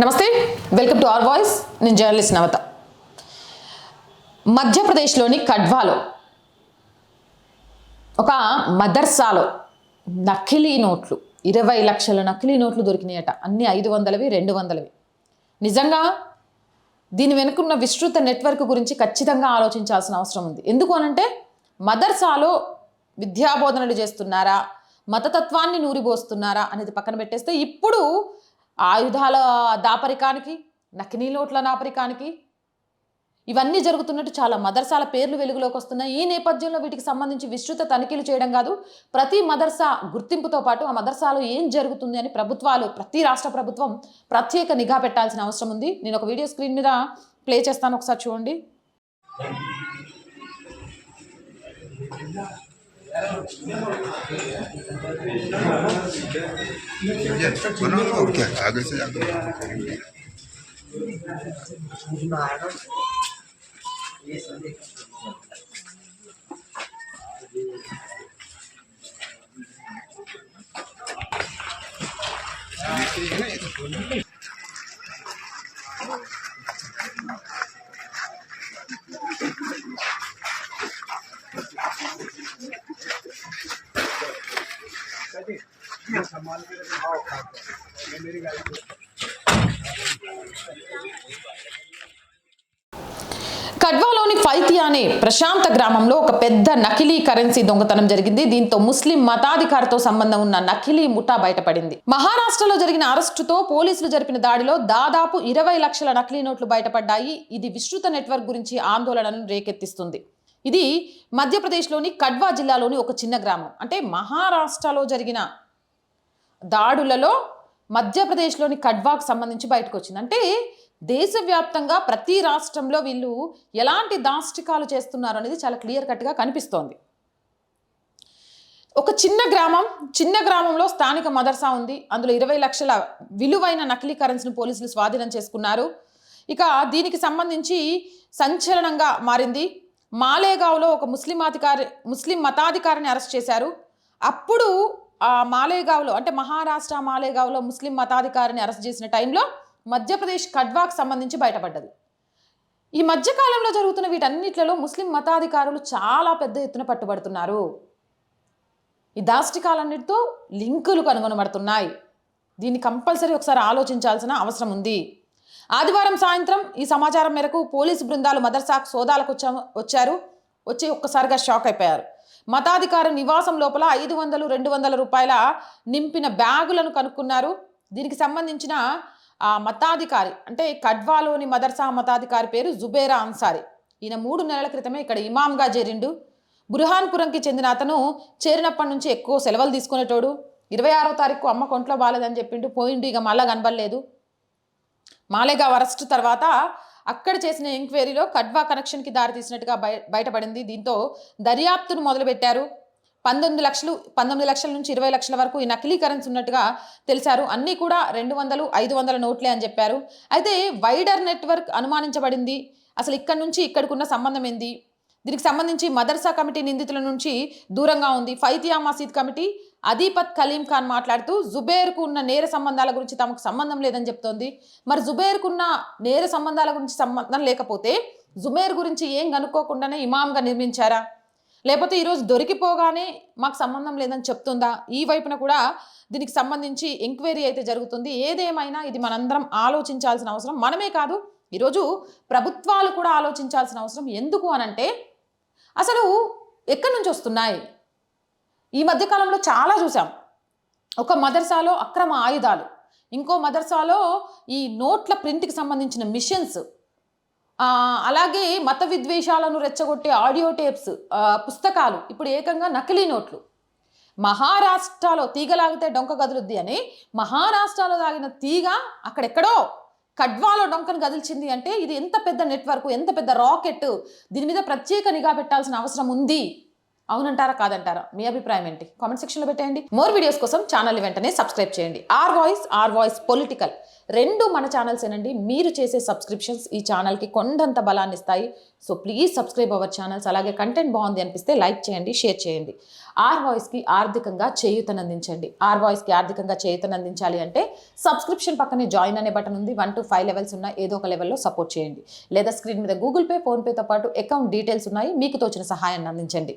నమస్తే welcome to R voice. నేను journalist Navata. మధ్యప్రదేశ్లోని కడ్వాలో ఒక మదర్సాలో నకిలీ నోట్లు ఇరవై లక్షల నకిలీ నోట్లు దొరికినాయట. అన్ని ఐదు వందలవి రెండు వందలవి. నిజంగా దీని వెనుకున్న విస్తృత నెట్వర్క్ గురించి ఖచ్చితంగా ఆలోచించాల్సిన అవసరం ఉంది. ఎందుకు అనంటే మదర్సాలో విద్యాబోధనలు చేస్తున్నారా? మతతత్వాన్ని నూరిపోస్తున్నారా? అనేది పక్కన పెట్టేస్తే ఇప్పుడు ఆయుధాల దాపరికానికి నకిలీ నోట్ల నాపరికానికి ఇవన్నీ జరుగుతున్నట్టు చాలా మదర్సాల పేర్లు వెలుగులోకి వస్తున్నాయి. ఈ నేపథ్యంలో వీటికి సంబంధించి విస్తృత తనిఖీలు చేయడం కాదు ప్రతి మదర్సా గుర్తింపుతో పాటు ఆ మదర్సాలో ఏం జరుగుతుంది అని ప్రభుత్వాలు ప్రతి రాష్ట్ర ప్రభుత్వం ప్రత్యేక నిఘా పెట్టాల్సిన అవసరం ఉంది. నేను ఒక వీడియో స్క్రీన్ మీద ప్లే చేస్తాను ఒకసారి చూడండి. बनाओ तो और क्या आगे से आगे ये जाकर కడ్వాలోని ఫైతి అనే ప్రశాంత గ్రామంలో ఒక పెద్ద నకిలీ కరెన్సీ దొంగతనం జరిగింది దీంతో ముస్లిం మతాధికారితో సంబంధం ఉన్న నకిలీ ముఠా బయటపడింది మహారాష్ట్రలో జరిగిన అరెస్టుతో పోలీసులు జరిపిన దాడిలో దాదాపు ఇరవై లక్షల నకిలీ నోట్లు బయటపడ్డాయి ఇది విస్తృత నెట్వర్క్ గురించి ఆందోళనను రేకెత్తిస్తుంది ఇది మధ్యప్రదేశ్లోని కడ్వా జిల్లాలోని ఒక చిన్న గ్రామం అంటే మహారాష్ట్రలో జరిగిన దాడులలో మధ్యప్రదేశ్లోని కడ్వాకు సంబంధించి బయటకు వచ్చింది అంటే దేశవ్యాప్తంగా ప్రతి రాష్ట్రంలో వీళ్ళు ఎలాంటి దాష్టికాలు చేస్తున్నారు అనేది చాలా క్లియర్ కట్గా కనిపిస్తోంది. ఒక చిన్న గ్రామం చిన్న గ్రామంలో స్థానిక మదర్సా ఉంది. అందులో ఇరవై లక్షల విలువైన నకిలీ కరెన్సీని పోలీసులు స్వాధీనం చేసుకున్నారు. ఇక దీనికి సంబంధించి సంచలనంగా మారింది. మాలేగావ్లో ఒక ముస్లిం అధికారి ముస్లిం మతాధికారిని అరెస్ట్ చేశారు. అప్పుడు మాలేగావ్లో అంటే మహారాష్ట్ర మాలేగావ్లో ముస్లిం మతాధికారిని అరెస్ట్ చేసిన టైంలో మధ్యప్రదేశ్ కడ్వాకు సంబంధించి బయటపడ్డది. ఈ మధ్యకాలంలో జరుగుతున్న వీటన్నిట్లలో ముస్లిం మతాధికారులు చాలా పెద్ద ఎత్తున పట్టుబడుతున్నారు. ఈ దాష్టికాలన్నిటితో లింకులు కనుగొనబడుతున్నాయి. దీన్ని కంపల్సరీ ఒకసారి ఆలోచించాల్సిన అవసరం ఉంది. ఆదివారం సాయంత్రం ఈ సమాచారం మేరకు పోలీసు బృందాలు మదర్సాకు సోదాలకు వచ్చా వచ్చారు. వచ్చి ఒక్కసారిగా షాక్ అయిపోయారు. మతాధికారి నివాసం లోపల ఐదు వందలు రెండు వందల రూపాయల నింపిన బ్యాగులను కనుక్కున్నారు. దీనికి సంబంధించిన ఆ మతాధికారి అంటే కడ్వాలోని మదర్సా మతాధికారి పేరు జుబేరా అన్సారి. ఈయన మూడు నెలల క్రితమే ఇక్కడ ఇమామ్గా చేరిండు. బుర్హాన్పురంకి చెందిన అతను చేరినప్పటి నుంచి ఎక్కువ సెలవులు తీసుకునేటోడు. ఇరవై ఆరో తారీఖు అమ్మ కొంట్లో బాగాలేదని చెప్పిండు. పోయిండు ఇక మళ్ళా కనబడలేదు. మాలేగావ్ అరెస్ట్ తర్వాత అక్కడ చేసిన ఎంక్వైరీలో కడ్వా కనెక్షన్కి దారితీసినట్టుగా బయ బయటపడింది. దీంతో దర్యాప్తును మొదలుపెట్టారు. పంతొమ్మిది లక్షలు పంతొమ్మిది లక్షల నుంచి ఇరవై లక్షల వరకు ఈ నకిలీ కరెన్సీ ఉన్నట్టుగా తెలిసారు. అన్నీ కూడా రెండు వందలు ఐదు వందల నోట్లే అని చెప్పారు. అయితే వైడర్ నెట్వర్క్ అనుమానించబడింది. అసలు ఇక్కడ నుంచి ఇక్కడికి ఉన్న సంబంధం ఏంది? దీనికి సంబంధించి మదర్సా కమిటీ నిందితుల నుంచి దూరంగా ఉంది. ఫైతియా మసీద్ కమిటీ అదీపత్ కలీం ఖాన్ మాట్లాడుతూ జుబేర్కు ఉన్న నేర సంబంధాల గురించి తమకు సంబంధం లేదని చెప్తోంది. మరి జుబేర్కున్న నేర సంబంధాల గురించి సంబంధం లేకపోతే జుబేర్ గురించి ఏం కనుక్కోకుండానే ఇమామ్గా నిర్మించారా? లేకపోతే ఈరోజు దొరికిపోగానే మాకు సంబంధం లేదని చెప్తుందా? ఈ వైపున కూడా దీనికి సంబంధించి ఎంక్వైరీ అయితే జరుగుతుంది. ఏదేమైనా ఇది మనందరం ఆలోచించాల్సిన అవసరం. మనమే కాదు ఈరోజు ప్రభుత్వాలు కూడా ఆలోచించాల్సిన అవసరం ఎందుకు అనంటే అసలు ఎక్కడి నుంచి వస్తున్నాయి? ఈ మధ్యకాలంలో చాలా చూసాం ఒక మదర్సాలో అక్రమ ఆయుధాలు ఇంకో మదర్సాలో ఈ నోట్ల ప్రింట్కి సంబంధించిన మిషన్స్ అలాగే మత విద్వేషాలను రెచ్చగొట్టే ఆడియో టేప్స్ పుస్తకాలు ఇప్పుడు ఏకంగా నకిలీ నోట్లు. మహారాష్ట్రలో తీగ లాగితే డొంక కదులుద్ది అని మహారాష్ట్రలో తాగిన తీగ అక్కడెక్కడో కడ్వాలో డొంకను కదిల్చింది అంటే ఇది ఎంత పెద్ద నెట్వర్క్ ఎంత పెద్ద రాకెట్ దీని మీద ప్రత్యేక నిఘా పెట్టాల్సిన అవసరం ఉంది. అవునంటారా కాదంటారా? మీ అభిప్రాయం ఏంటి? కామెంట్ సెక్షన్లో పెట్టేయండి. మోర్ వీడియోస్ కోసం ఛానల్ వెంటనే సబ్స్క్రైబ్ చేయండి. R Voice R Voice political రెండు మన ఛానల్స్ ఏనండి. మీరు చేసే సబ్స్క్రిప్షన్స్ ఈ ఛానల్కి కొండంత బలాన్ని ఇస్తాయి. So please subscribe our channels అలాగే కంటెంట్ బాగుంది అనిపిస్తే లైక్ చేయండి షేర్ చేయండి. ఆర్ వాయిస్కి ఆర్థికంగా చేయూతనందించండి ఆర్ వాయిస్కి ఆర్థికంగా చేయూతనందించాలి అంటే సబ్స్క్రిప్షన్ పక్కనే జాయిన్ అనే బటన్ ఉంది. వన్ టు ఫైవ్ లెవెల్స్ ఉన్న ఏదో ఒక లెవెల్లో సపోర్ట్ చేయండి. లేదా స్క్రీన్ మీద గూగుల్ పే ఫోన్పేతో పాటు అకౌంట్ డీటెయిల్స్ ఉన్నాయి. మీకు తోచిన సహాయాన్ని అందించండి.